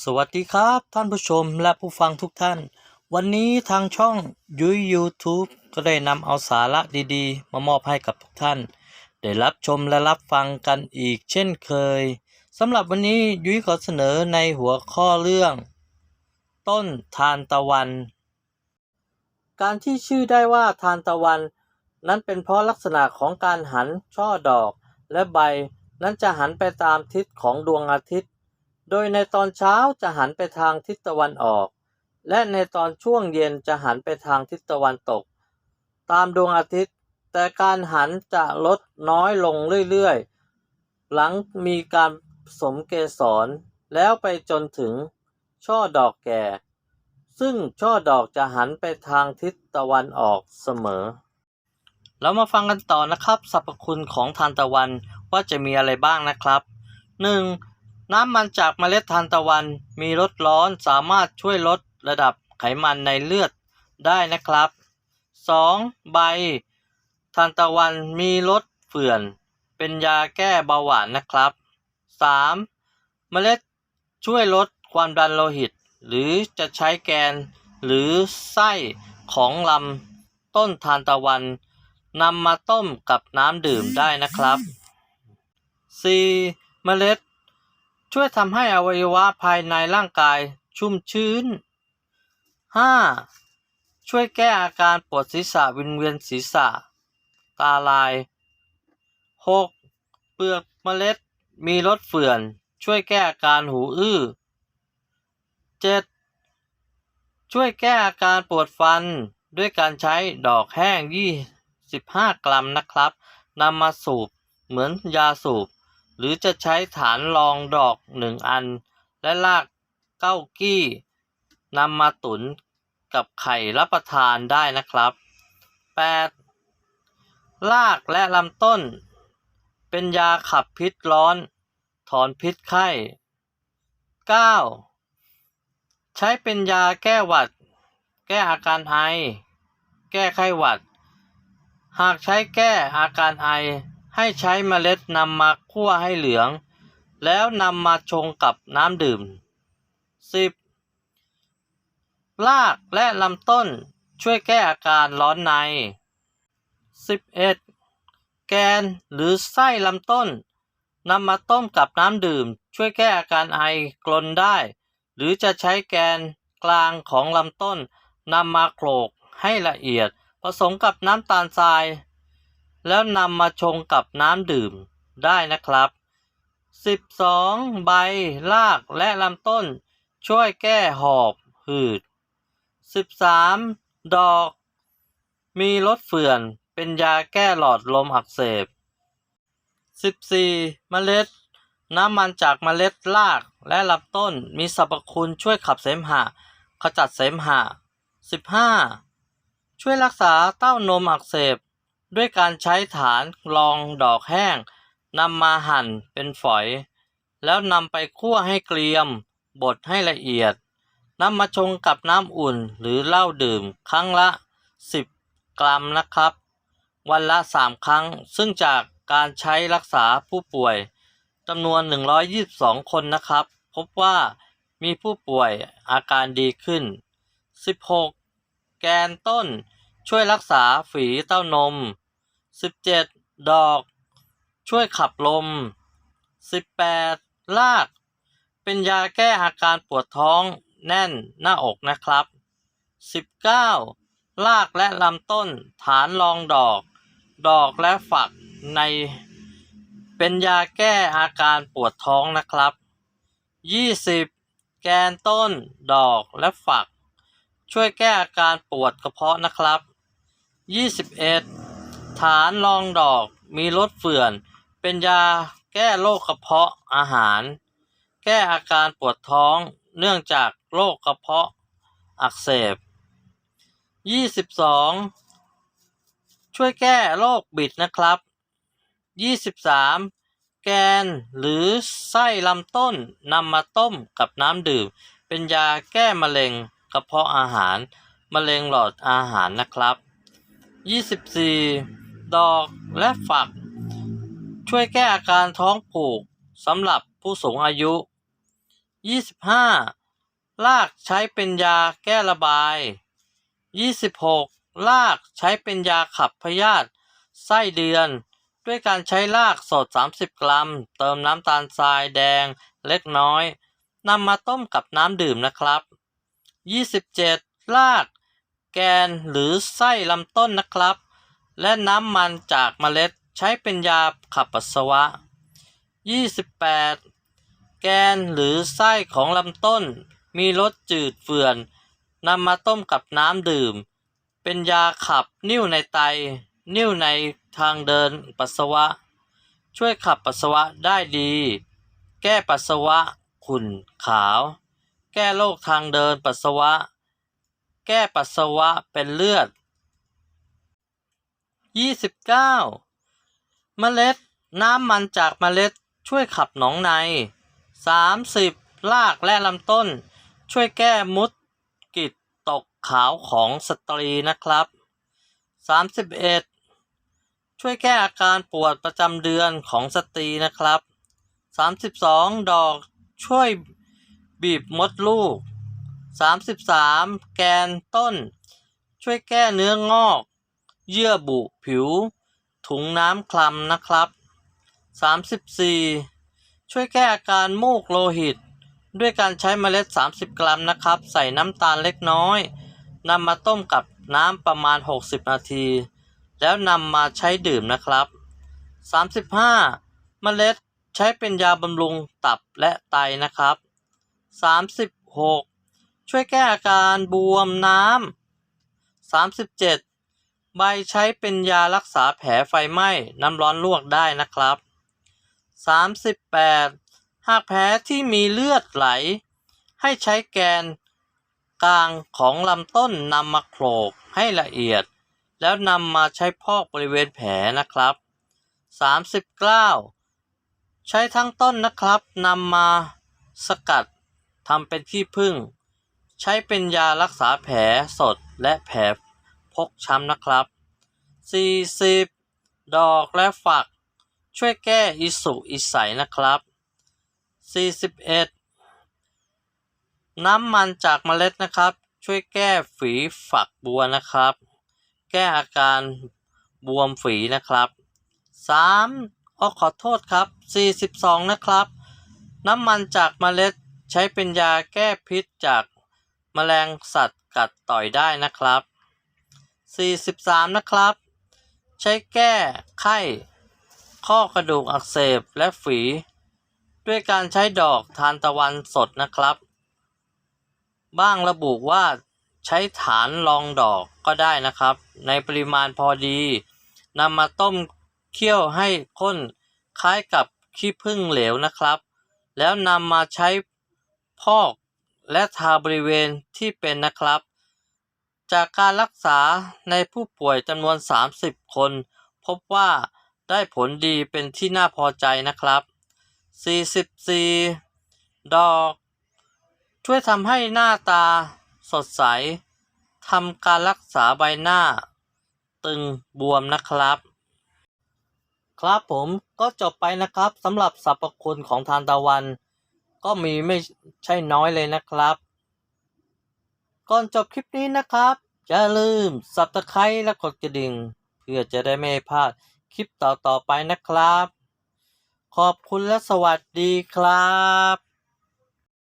สวัสดีครับท่านผู้ชมและผู้ฟังทุกท่าน วันนี้ทางช่องยุ้ย YouTube ก็ได้นำเอาสาระดีๆ มามอบให้กับทุกท่าน ได้รับชมและรับฟังกันอีกเช่นเคยสำหรับวันนี้ยุ้ยขอเสนอในหัวข้อเรื่อง ต้นทานตะวัน การที่ชื่อได้ว่าทานตะวัน นั้นเป็นเพราะลักษณะของการหันช่อดอกและใบ นั้นจะหันไปตามทิศของดวงอาทิตย์ โดยในตอนเช้าจะหันไปทางทิศตะวันออก และในตอนช่วงเย็นจะหันไปทางทิศตะวันตก ตามดวงอาทิตย์ แต่การหันจะลดน้อยลงเรื่อยๆ หลังมีการผสมเกสรแล้วไปจนถึงช่อดอกแก่ ซึ่งช่อดอกจะหันไปทางทิศตะวันออกเสมอ เรามาฟังกันต่อนะครับสรรพคุณของทานตะวันว่าจะมีอะไรบ้างนะครับ 1. น้ำมันจากเมล็ดทานตะวัน มีรสร้อนสามารถช่วยลดระดับไขมันในเลือดได้นะครับ 2. ใบ ทานตะวันมีรสเฝื่อน เป็นยาแก้เบาหวานนะครับ 3. เมล็ดช่วยลดความดันโลหิต หรือจะใช้แกน หรือไส้ของลำต้นทานตะวันนำมาต้มกับน้ำดื่มได้นะครับ 4. เมล็ด ช่วยทำให้อวัยวะภายในร่างกายชุ่มชื้น 5. ช่วยแก้อาการปวดศีรษะวิงเวียนศีรษะ ตาลาย 6. เปลือกเมล็ดมีรสเฝื่อน ช่วยแก้อาการหูอื้อ 7. ช่วยแก้อาการปวดฟันด้วยการใช้ดอกแห้ง 25 กรัมนะครับนำมาสูบเหมือนยาสูบ หรือจะใช้ฐานรองดอกหนึ่งอัน และรากเก้ากี้นำมาตุนกับไข่รับประทานได้นะครับ 8. รากและลำต้น เป็นยาขับพิษร้อน ถอนพิษไข้ 9. ใช้เป็นยาแก้หวัด แก้อาการไอ แก้ไข้หวัด หากใช้แก้อาการไอ ให้ใช้เมล็ดนำมาคั่วให้เหลือง แล้วนำมาชงกับน้ำดื่ม 10. รากและลำต้นช่วยแก้อาการร้อนใน 11. แกนหรือไส้ลำต้นนำมาต้มกับน้ำดื่ม ช่วยแก้อาการไอกลนได้ หรือจะใช้แกนกลางของลำต้นนำมาโขลกให้ละเอียด ผสมกับน้ำตาลทราย แล้วนำมาชงกับน้ำดื่มได้นะครับ 12. ใบรากและลำต้น ช่วยแก้หอบหืด 13. ดอก มีรสเฝื่อนเป็นยาแก้หลอดลมอักเสบ 14. เมล็ด น้ำมันจากเมล็ดรากและลำต้นมีสรรพคุณช่วยขับเสมหะ ขจัดเสมหะ 15. ช่วยรักษาเต้านมอักเสบ ด้วยการใช้ฐานรองดอกแห้งนำมาหั่นเป็นฝอย แล้วนำไปคั่วให้เกรียม บดให้ละเอียดนำมาชงกับน้ำอุ่นหรือเหล้าดื่มครั้งละ 10 กรัมนะครับ วันละ 3 ครั้ง ซึ่งจากการใช้รักษาผู้ป่วยจำนวน 122 คนนะครับ พบว่ามีผู้ป่วยอาการดีขึ้น 16 แกนต้นช่วยรักษาฝีเต้านม 17 ดอก ช่วยขับลม 18 ราก เป็นยาแก้อาการปวดท้องแน่นหน้าอกนะครับ 19. รากและลำต้นฐานรองดอก ดอกและฝักใน เป็นยาแก้อาการปวดท้องนะครับ 20. แกนต้น ดอกและฝัก ช่วยแก้อาการปวดกระเพาะนะครับ 21. ฐานรองดอกมีรสเฝื่อน เป็นยาแก้โรคกระเพาะอาหาร แก้อาการปวดท้องเนื่องจากโรคกระเพาะอักเสบ 22. ช่วยแก้โรคบิดนะครับ 23. แกนหรือไส้ลำต้นนำมาต้มกับน้ำดื่ม เป็นยาแก้มะเร็งกระเพาะอาหาร มะเร็งหลอดอาหารนะครับ 24. ดอกและฝัก ช่วยแก้อาการท้องผูกสำหรับผู้สูงอายุ 25. รากใช้เป็นยาแก้ระบาย 26. รากใช้เป็นยาขับพยาธิไส้เดือน ด้วยการใช้รากสด 30 กรัม เติมน้ำตาลทรายแดงเล็กน้อยนำมาต้มกับน้ำดื่มนะครับ 27. ราก แกนหรือไส้ลำต้นนะครับ และน้ำมันจากเมล็ดใช้เป็นยาขับปัสสาวะ 28. แกนหรือไส้ของลำต้น มีรสจืดเฟื่อนนำมาต้มกับน้ำดื่ม เป็นยาขับนิ่วในไต นิ่วในทางเดินปัสสาวะ ช่วยขับปัสสาวะได้ดี แก้ปัสสาวะ ขุ่นขาว แก้โรคทางเดินปัสสาวะ แก้ปัสสาวะเป็นเลือด 29 เมล็ดน้ำมันจากเมล็ดช่วยขับหนองใน 30. รากและลำต้น ช่วยแก้มุดกิดตกขาวของสตรีนะครับ 31. ช่วยแก้อาการปวดประจำเดือนของสตรีนะครับ 32. ดอกช่วยบีบมดลูก 33. แกนต้น ช่วยแก้เนื้องอก เยื่อบุผิว ถุงน้ำคลำนะครับ 34. ช่วยแก้อาการมูกโลหิต ด้วยการใช้เมล็ด 30 กรัมนะครับ ใส่น้ำตาลเล็กน้อยนำมาต้มกับน้ำประมาณ 60 นาที แล้วนำมาใช้ดื่มนะครับ 35. เมล็ดใช้เป็นยาบำรุงตับและไตนะครับ 36. ช่วยแก้อาการบวมน้ำ 37. ใบใช้เป็นยารักษาแผลไฟไหม้น้ำร้อนลวกได้นะครับ 38. หากแผลที่มีเลือดไหล ให้ใช้แกนกลางของลำต้นนำมาโขลกให้ละเอียด แล้วนำมาใช้พอกบริเวณแผลนะครับ 39. ใช้ทั้งต้นนะครับนำมาสกัดทำเป็นที่พึ่งใช้เป็นยารักษาแผลสดและแผล พกช้ำนะครับ 40. ดอกและฝัก ช่วยแก้อิสุอิสัยนะครับ 41. น้ำมันจากเมล็ดนะครับ ช่วยแก้ฝีฝักบัวนะครับ แก้อาการบวมฝีนะครับ 3. อ๋อขอโทษครับ 42 นะครับ น้ำมันจากเมล็ดใช้เป็นยาแก้พิษจากแมลงสัตว์กัดต่อยได้นะครับ 43 นะครับ ใช้แก้ไข้ ข้อกระดูกอักเสบและฝี ด้วยการใช้ดอกทานตะวันสดนะครับ บ้างระบุว่าใช้ฐานรองดอกก็ได้นะครับ ในปริมาณพอดีนำมาต้มเคี่ยวให้ข้นคล้ายกับขี้ผึ้งเหลวนะครับ แล้วนำมาใช้พอกและทาบริเวณที่เป็นนะครับ จากการรักษาในผู้ป่วยจำนวน 30 คน พบว่าได้ผลดีเป็นที่น่าพอใจนะครับ 44 ดอก ช่วยทำให้หน้าตาสดใสทำการรักษาใบหน้า ตึงบวมนะครับ ครับผมก็จบไปนะครับสำหรับสรรพคุณของทานตะวัน ก็มีไม่ใช่น้อยเลยนะครับ ก่อนจบคลิปนี้นะครับอย่าลืมสับตะไคร้และกดกระดิ่ง เพื่อจะได้ไม่พลาดคลิปต่อๆไปนะครับ ขอบคุณและสวัสดีครับ